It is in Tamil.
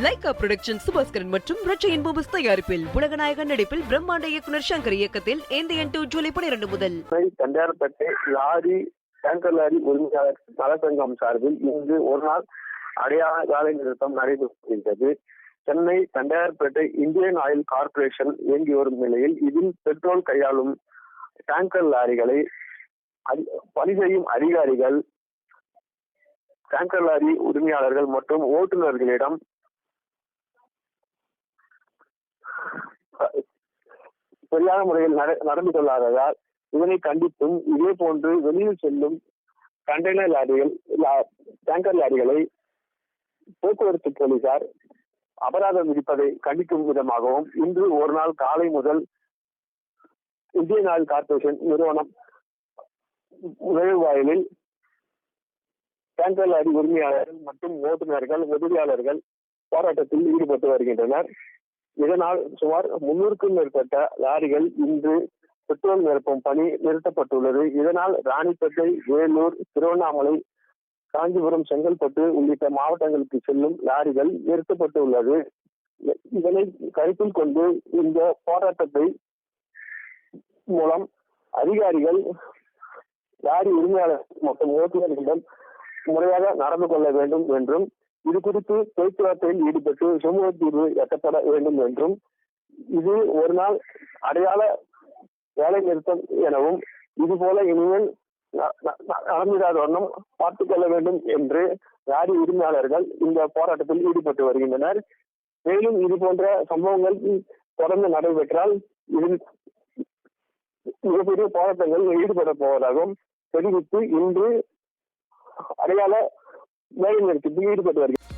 லைகா புரொடக்ஷன் சுபாஸ்கரன் மற்றும் ரச்சையின் பூபஸ் தயாரிப்பில் உலகநாயகன் நடிப்பில் பிரம்மாண்ட இயக்குனர் சங்கர் இயக்கத்தில் இந்தியன் டூ ஜூலை பனிரெண்டு முதல். தண்டையார்பேட்டை லாரி டேங்கர் லாரி உரிமையாளர் நலசங்கம் சார்பில் இன்று ஒரு நாள் அடையாள வேலை நிறுத்தம் நடைபெறுகின்றது. Chennai Tondiarpet Indian oil corporation இயங்கி வரும் நிலையில் இதில் பெட்ரோல் கையாளும் டேங்கர் லாரிகளை பணி செய்யும் அதிகாரிகள் டேங்கர் லாரி உரிமையாளர்கள் மற்றும் ஓட்டுநர்களிடம் சரியான முறையில் நடந்து கொள்ளாததால் இதனை கண்டித்தும் இதே போன்று வெளியில் செல்லும் கண்டெய்னர் லாரிகள் டேங்கர் லாரிகளை போக்குவரத்து போலீசார் அபராதம் விதிப்பதை கண்டிக்கும் விதமாகவும் இன்று ஒரு நாள் காலை முதல் இந்தியன் ஆயில் கார்பரேஷன் நிறுவனம் நுழைவாயிலில் டேங்கர் லாரி உரிமையாளர்கள் மற்றும் ஓட்டுநர்கள் உதவியாளர்கள் போராட்டத்தில் ஈடுபட்டு வருகின்றனர். இதனால் சுமார் முன்னூறுக்கும் மேற்பட்ட லாரிகள் இன்று பெட்ரோல் நிரப்பும் பணி நிறுத்தப்பட்டுள்ளது. இதனால் ராணிப்பேட்டை வேலூர் திருவண்ணாமலை காஞ்சிபுரம் செங்கல்பட்டு உள்ளிட்ட மாவட்டங்களுக்கு செல்லும் லாரிகள் நிறுத்தப்பட்டுள்ளது. இதனை கருத்தில் கொண்டு இந்த போராட்டத்தை மூலம் அதிகாரிகள் லாரி உரிமையாளர் மற்றும் ஓட்டுநர்களிடம் முறையாக நடந்து கொள்ள வேண்டும் என்றும் இது குறித்து பேச்சுவார்த்தையில் ஈடுபட்டு சுமூக தீர்வு எட்டப்பட வேண்டும் என்றும் இது ஒரு நாள் அடையாள வேலை நிறுத்தம் எனவும் இது போல இனிமேல் ந- நடந்திராத வண்ணம் பார்த்துக் கொள்ள வேண்டும் என்று லாரி உரிமையாளர்கள் இந்த போராட்டத்தில் ஈடுபட்டு வருகின்றனர். மேலும் இது போன்ற சம்பவங்கள் தொடர்ந்து நடைபெற்றால் இதில் மிகப்பெரிய போராட்டங்களில் ஈடுபட போவதாகவும் தெரிவித்து இன்று அடையாள வேலை நிறுத்தத்தில் ஈடுபட்டு வருகிறது